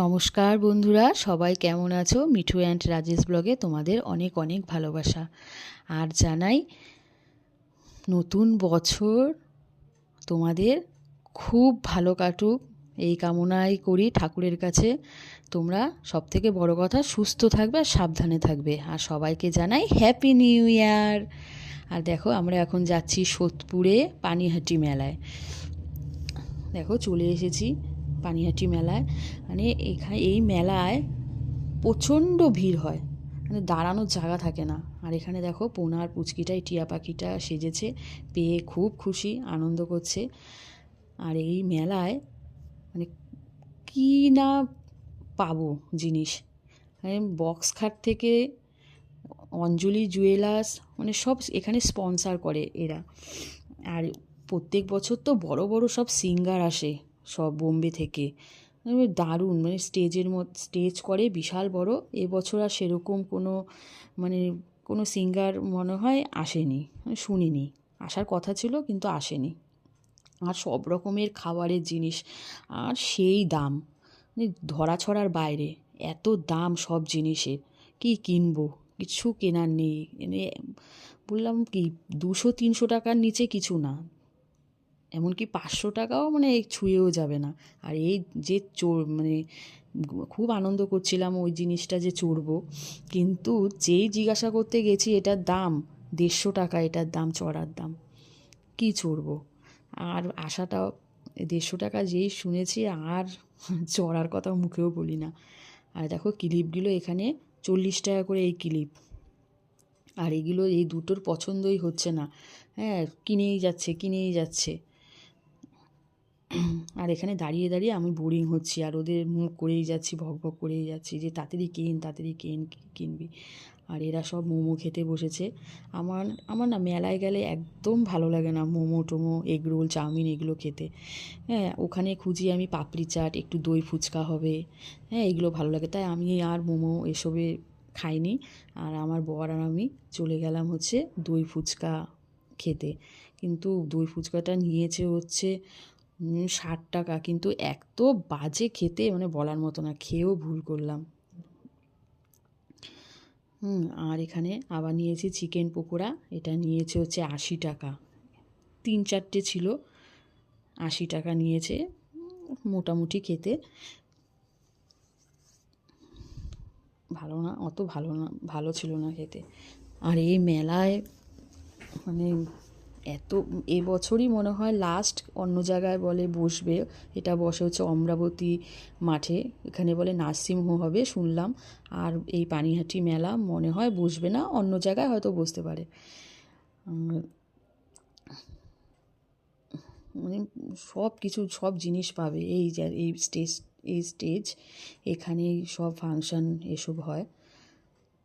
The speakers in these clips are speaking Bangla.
নমস্কার বন্ধুরা, সবাই কেমন আছো? মিঠু অ্যান্ড রাজেশ ব্লগে তোমাদের অনেক অনেক ভালোবাসা। আর জানাই, নতুন বছর তোমাদের খুব ভালো কাটুক। এই কামনাই করি ঠাকুরের কাছে। তোমরা সব থেকে বড় কথা, সুস্থ থাকবে আর সাবধানে থাকবে। আর সবাইকে জানাই হ্যাপি নিউ ইয়ার আর দেখো, আমরা এখন যাচ্ছি সোদপুরে পানিহাটি মেলায়। দেখো, চলে এসেছি। পানিহাটি মেলায়। মানে এখানে এই মেলায় প্রচণ্ড ভিড় হয়। মানে দাঁড়ানোর জায়গা থাকে না। আর এখানে দেখো পোনার পুচকিটাই, টিয়া পাখিটা সেজেছে। পেয়ে খুব খুশি, আনন্দ করছে। আর এই মেলায় মানে কী না পাবো জিনিস? মানে বক্স খাট থেকে অঞ্জলি জুয়েলার্স মানে সব এখানে স্পন্সার করে এরা। আর প্রত্যেক বছর তো বড় বড় সব সিঙ্গার আসে। সব বোম্বে থেকে। মানে দারুণ মানে স্টেজের মধ্যে স্টেজ করে বিশাল বড়। এবছর আর সেরকম কোনো মানে কোনো সিঙ্গার মনে হয় আসেনি মানে শুনিনি। আসার কথা ছিল কিন্তু আসেনি। আর সব রকমের খাবারের জিনিস, আর সেই দাম। মানে ধরাছড়ার বাইরে, এত দাম সব জিনিসের। কি কিনবো? কিছু কেনার নেই। বললাম কি, দুশো, তিনশো টাকার নিচে কিছু না। এমনকি পাঁচশো টাকাও মানে ছুঁয়েও যাবে না। আর এই যে চোর মানে খুব আনন্দ করছিলাম ওই জিনিসটা যে চড়বো। কিন্তু যেই জিজ্ঞাসা করতে গেছি, এটার দাম দেড়শো টাকা, এটার দাম চড়ার দাম, কি চড়বো? আর আশাটা দেড়শো টাকা যেই শুনেছি, আর চড়ার কথা মুখেও বলি না। আর দেখো ক্লিপগুলো এখানে চল্লিশ টাকা করে এই ক্লিপ। আর এগুলো, এই দুটোর পছন্দই হচ্ছে না। হ্যাঁ কিনেই যাচ্ছে কিনেই যাচ্ছে। আর এখানে দাঁড়িয়ে দাঁড়িয়ে আমি বোরিং হচ্ছি। আর ওদের মুখ করেই যাচ্ছি, ভক ভক করেই যাচ্ছি যে, তাড়াতাড়ি কেন তাড়াতাড়ি কেন কিনবি? আর এরা সব মোমো খেতে বসেছে। আমার আমার না মেলায় গেলে একদম ভালো লাগে না মোমো, টোমো, এগ রোল, চাউমিন এগুলো খেতে। হ্যাঁ ওখানে খুঁজি আমি পাপড়ি চাট, একটু দই ফুচকা হবে। হ্যাঁ এগুলো ভালো লাগে। তাই আমি আর মোমো এসবে খাইনি। আর আমার বর আর আমি চলে গেলাম হচ্ছে দই ফুচকা খেতে। কিন্তু দই ফুচকাটা নিয়েছে হচ্ছে ষাট টাকা। কিন্তু এত বাজে খেতে মানে বলার মতো না, খেয়েও ভুল করলাম। হুম, আর এখানে আবার নিয়েছি চিকেন পকোড়া। এটা নিয়েছে হচ্ছে আশি টাকা। তিন চারটে ছিল, আশি টাকা নিয়েছে, মোটামুটি খেতে। ভালো না, অত ভালো না, ভালো ছিল না খেতে। আর এই মেলায় মানে এত এবছরই মনে হয় লাস্ট অন্য জায়গায় বলে বসবে। এটা বসে হচ্ছে অমরাবতী মাঠে। এখানে বলে নার্সিংহোম হবে, শুনলাম। আর এই পানিহাটি মেলা মনে হয় বসবে না, অন্য জায়গায় হয়তো বসতে পারে। মানে সব কিছু, সব জিনিস পাবে এই এই স্টেজ এই স্টেজ এখানেই সব ফাংশান এসব হয়।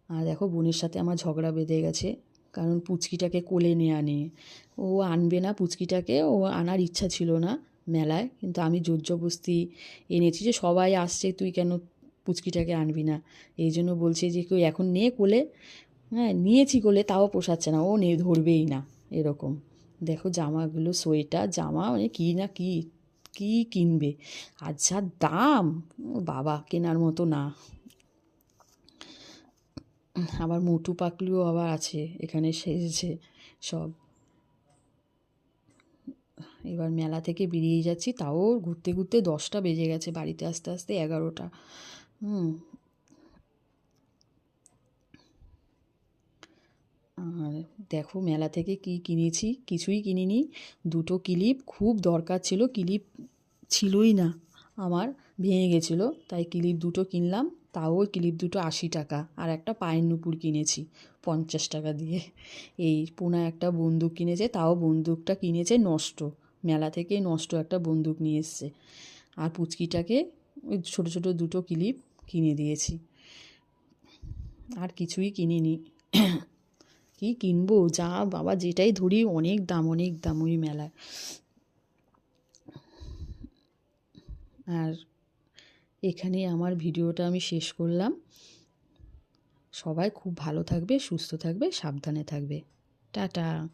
আর দেখো বোনের সাথে আমার ঝগড়া বেঁধে গেছে। কারণ পুচকিটাকে কোলে নিয়ে আনে। ও আনবে না পুচকিটাকে, ও আনার ইচ্ছা ছিল না মেলায়, কিন্তু আমি জোর জবস্তি এনেছি যে সবাই আসছে, তুই কেন পুচকিটাকে আনবি না? এই জন্য বলছে যে কেউ এখন নে কোলে। হ্যাঁ নিয়েছি কোলে, তাও পোষাচ্ছে না। ও নে, ধরবেই না, এরকম। দেখো জামাগুলো, সোয়েটার, জামা মানে কী না কী কী কিনবে? আর যা দাম বাবা, কেনার মতো না। আবার মোটু পাকলুও আবার আছে, এখানে সেজেছে সব। এবার মেলা থেকে বেরিয়ে যাচ্ছি, তাও ঘুরতে ঘুরতে দশটা বেজে গেছে বাড়িতে আস্তে আস্তে এগারোটা। হুম। আর দেখো মেলা থেকে কি কিনেছি, কিছুই কিনিনি। দুটো ক্লিপ, খুব দরকার ছিল, ক্লিপ ছিলই না, আমার ভেঙে গেছিল, তাই ক্লিপ দুটো কিনলাম। তাও ওই ক্লিপ দুটো আশি টাকা আর একটা পায়ের নুপুর কিনেছি পঞ্চাশ টাকা দিয়ে। এই পোনা একটা বন্দুক কিনেছে, তাও বন্দুকটা কিনেছে নষ্ট। মেলা থেকে নষ্ট একটা বন্দুক নিয়ে এসছে। আর পুচকিটাকে ওই ছোটো ছোটো দুটো ক্লিপ কিনে দিয়েছি। আর কিছুই কিনিনি। কি কিনবো? যা বাবা, যেটাই ধরি, অনেক দাম অনেক দাম ওই মেলায়। আর এখানে আমার ভিডিওটা আমি শেষ করলাম। সবাই খুব ভালো থাকবে, সুস্থ থাকবে, সাবধানে থাকবে। টাটা।